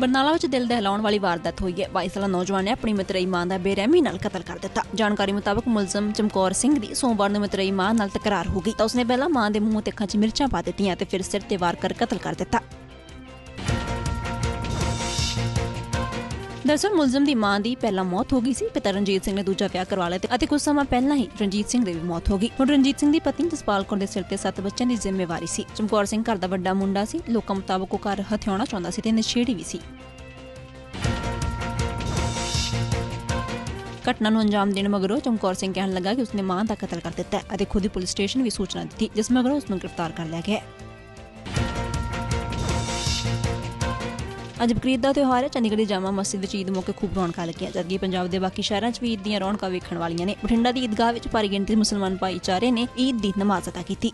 ਬਰਨਾਲਾ ਵਿੱਚ ਦਿਲ ਦਹਿਲਾਉਣ ਵਾਲੀ ਵਾਰਦਾਤ ਹੋਈ ਹੈ। 22 ਸਾਲਾ ਨੌਜਵਾਨ ਨੇ ਆਪਣੀ ਮਤਰੇਈ ਮਾਂ ਦਾ ਬੇਰਹਿਮੀ ਨਾਲ ਕਤਲ ਕਰ ਦਿੱਤਾ। ਜਾਣਕਾਰੀ ਮੁਤਾਬਕ ਮੁਲਜ਼ਮ ਚਮਕੌਰ ਸਿੰਘ ਦੀ ਸੋਮਵਾਰ ਨੂੰ ਮਤਰੇਈ ਮਾਂ ਨਾਲ ਤਕਰਾਰ ਹੋ ਗਈ ਤਾਂ ਉਸਨੇ ਪਹਿਲਾਂ ਮਾਂ ਦੇ ਮੂੰਹ ਤੇ ਅੱਖਾਂ 'ਚ ਮਿਰਚਾਂ ਪਾ ਦਿੱਤੀਆਂ ਤੇ ਫਿਰ ਸਿਰ ਤੇ ਵਾਰ ਕਰ ਕਤਲ ਕਰ ਦਿੱਤਾ। ਦਰਅਸਲ ਮੁਲਜ਼ਮ ਦੀ ਮਾਂ ਦੀ ਪਹਿਲਾਂ ਮੌਤ ਹੋ ਗਈ ਸੀ, ਪਿਤਾ ਰਣਜੀਤ ਸਿੰਘ ਨੇ ਦੂਜਾ ਵਿਆਹ ਕਰਵਾ ਲਿਆ ਅਤੇ ਕੁਝ ਸਮਾਂ ਪਹਿਲਾਂ ਹੀ ਰਣਜੀਤ ਸਿੰਘ ਦੀ ਵੀ ਮੌਤ ਹੋ ਗਈ। ਹੁਣ ਰਣਜੀਤ ਸਿੰਘ ਦੀ ਪਤਨੀ ਜਸਪਾਲ ਕੌਰ ਦੇ ਸਿਰ ਤੇ ਸੱਤ ਬੱਚਿਆਂ ਦੀ ਜ਼ਿੰਮੇਵਾਰੀ ਸੀ। ਚਮਕੌਰ ਸਿੰਘ ਘਰ ਦਾ ਵੱਡਾ ਮੁੰਡਾ ਸੀ, ਲੋਕਾਂ ਮੁਤਾਬਕ ਉਹ ਘਰ ਹਥਿਆਉਣਾ ਚਾਹੁੰਦਾ ਸੀ ਤੇ ਨਸ਼ੇੜੀ ਵੀ ਸੀ। ਘਟਨਾ ਨੂੰ ਅੰਜਾਮ ਦੇਣ ਮਗਰੋਂ ਚਮਕੌਰ ਸਿੰਘ ਕਹਿਣ ਲੱਗਾ ਕਿ ਉਸਨੇ ਮਾਂ ਦਾ ਕਤਲ ਕਰ ਦਿੱਤਾ ਅਤੇ ਖੁਦ ਹੀ ਪੁਲਿਸ ਸਟੇਸ਼ਨ ਵੀ ਸੂਚਨਾ ਦਿੱਤੀ, ਜਿਸ ਮਗਰੋਂ ਉਸ ਨੂੰ ਗ੍ਰਿਫਤਾਰ ਕਰ ਲਿਆ ਗਿਆ ਅੱਜ ਬਕਰੀਦ ਦਾ ਤਿਉਹਾਰ ਹੈ। ਚੰਡੀਗੜ੍ਹ ਦੀ ਜਾਮਾ ਮਸਜਿਦ ਵਿੱਚ ਈਦ ਮੌਕੇ ਖੂਬ ਰੌਣਕਾਂ ਲੱਗੀਆਂ ਜਦਕਿ ਪੰਜਾਬ ਦੇ ਬਾਕੀ ਸ਼ਹਿਰਾਂ 'ਚ ਵੀ ਈਦ ਦੀਆਂ ਰੌਣਕਾਂ ਵੇਖਣ ਵਾਲੀਆਂ ਨੇ। ਬਠਿੰਡਾ ਦੀ ਈਦਗਾਹ ਵਿੱਚ ਭਾਰੀ ਗਿਣਤੀ ਦੇ ਮੁਸਲਮਾਨ ਭਾਈਚਾਰੇ ਨੇ ਈਦ ਦੀ ਨਮਾਜ਼ ਅਦਾ ਕੀਤੀ।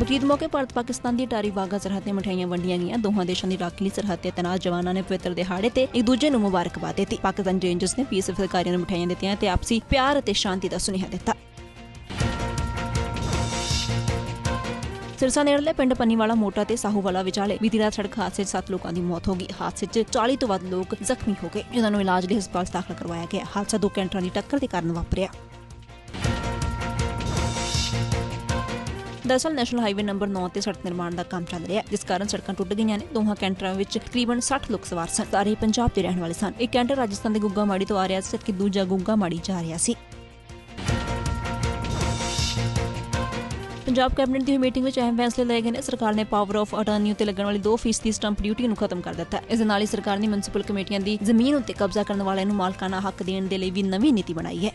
ਬਕਰੀਦ ਮੌਕੇ ਭਾਰਤ ਪਾਕਿਸਤਾਨ ਦੀ ਟਾਰੀ ਵਾਗਾ ਸਰਹੱਦ ਤੇ ਮਠਿਆਈਆਂ ਵੰਡੀਆਂ ਗਈਆਂ। ਦੋਹਾਂ ਦੇਸ਼ਾਂ ਦੀ ਰਾਖੀ ਲਈ ਸਰਹੱਦ ਤੇ ਤੈਨਾਤ ਜਵਾਨਾਂ ਨੇ ਪਵਿੱਤਰ ਦਿਹਾੜੇ ਤੇ ਇੱਕ ਦੂਜੇ ਨੂੰ ਮੁਬਾਰਕਬਾਦ ਦਿੱਤੀ। ਪਾਕਿਸਤਾਨ ਰੇਂਜਰਸ ਨੇ ਪੀਐਸਐਫ ਅਧਿਕਾਰੀਆਂ ਨੂੰ ਮਠਿਆਈਆਂ ਦਿੱਤੀਆਂ ਤੇ ਆਪਸੀ ਪਿਆਰ ਅਤੇ ਸ਼ਾਂਤੀ ਦਾ ਸੁਨੇਹਾ ਦਿੱਤਾ। ਸਿਰਸਾ ਨੇੜਲੇ ਪਿੰਡ ਪੰਨੀਵਾਲਾ ਮੋਟਾ ਤੇ ਸਾਹੂਵਾਲਾ ਵਿਚਾਲੇ ਬੀਤੀ ਰਾਤ ਸੜਕ ਹਾਦਸੇ 'ਚ 7 ਲੋਕਾਂ ਦੀ ਮੌਤ ਹੋ ਗਈ। ਹਾਦਸੇ 'ਚ 40 ਤੋਂ ਵੱਧ ਲੋਕ ਜ਼ਖਮੀ ਹੋ ਗਏ, ਜਿਨ੍ਹਾਂ ਨੂੰ ਇਲਾਜ ਲਈ ਹਸਪਤਾਲ ਦਾਖਲ ਕਰਵਾਇਆ ਗਿਆ। ਹਾਦਸਾ ਦੋ ਕੈਂਟਰਾਂ ਦੀ ਟੱਕਰ ਦੇ ਕਾਰਨ ਵਾਪਰਿਆ। ਦਰਅਸਲ ਨੈਸ਼ਨਲ ਹਾਈਵੇ ਨੰਬਰ 9 ਤੇ ਸੜਕ ਨਿਰਮਾਣ ਦਾ ਕੰਮ ਚੱਲ ਰਿਹਾ ਜਿਸ ਕਾਰਨ ਸੜਕਾਂ ਟੁੱਟ ਗਈਆਂ ਨੇ। ਦੋਹਾਂ ਕੈਂਟਰਾਂ ਵਿੱਚ ਤਕਰੀਬਨ 60 ਲੋਕ ਸਵਾਰ ਸਨ। ਸਾਰੇ ਪੰਜਾਬ ਦੇ ਰਹਿਣ ਵਾਲੇ ਸਨ। ਇੱਕ ਕੈਂਟਰ ਰਾਜਸਥਾਨ ਦੇ ਗੁੱਗਾ ਮਾੜੀ ਤੋਂ ਆ ਰਿਹਾ ਸੀ, ਜਦਕਿ ਦੂਜਾ ਗੁੱਗਾ ਮਾੜੀ ਜਾ ਰਿਹਾ ਸੀ। ਪੰਜਾਬ ਕੈਬਨਿਟ ਦੀ ਹੋਈ ਮੀਟਿੰਗ ਵਿੱਚ ਅਹਿਮ ਫੈਸਲੇ ਲਏ ਗਏ ਨੇ। ਸਰਕਾਰ ਨੇ ਪਾਵਰ ਆਫ ਅਟਾਰਨੀ ਉੱਤੇ ਲੱਗਣ ਵਾਲੀ 2% ਦੀ ਸਟੰਪ ਡਿਊਟੀ ਨੂੰ ਖਤਮ ਕਰ ਦਿੱਤਾ ਇਸ ਦੇ ਨਾਲ ਹੀ ਸਰਕਾਰ ਨੇ ਮਿਊਨਿਸਪਲ ਕਮੇਟੀਆਂ ਦੀ ਜ਼ਮੀਨ ਉੱਤੇ ਕਬਜ਼ਾ ਕਰਨ ਵਾਲਿਆਂ ਨੂੰ ਮਾਲਕਾਨਾ ਹੱਕ ਦੇਣ ਦੇ ਲਈ ਵੀ ਨਵੀਂ ਨੀਤੀ ਬਣਾਈ ਹੈ।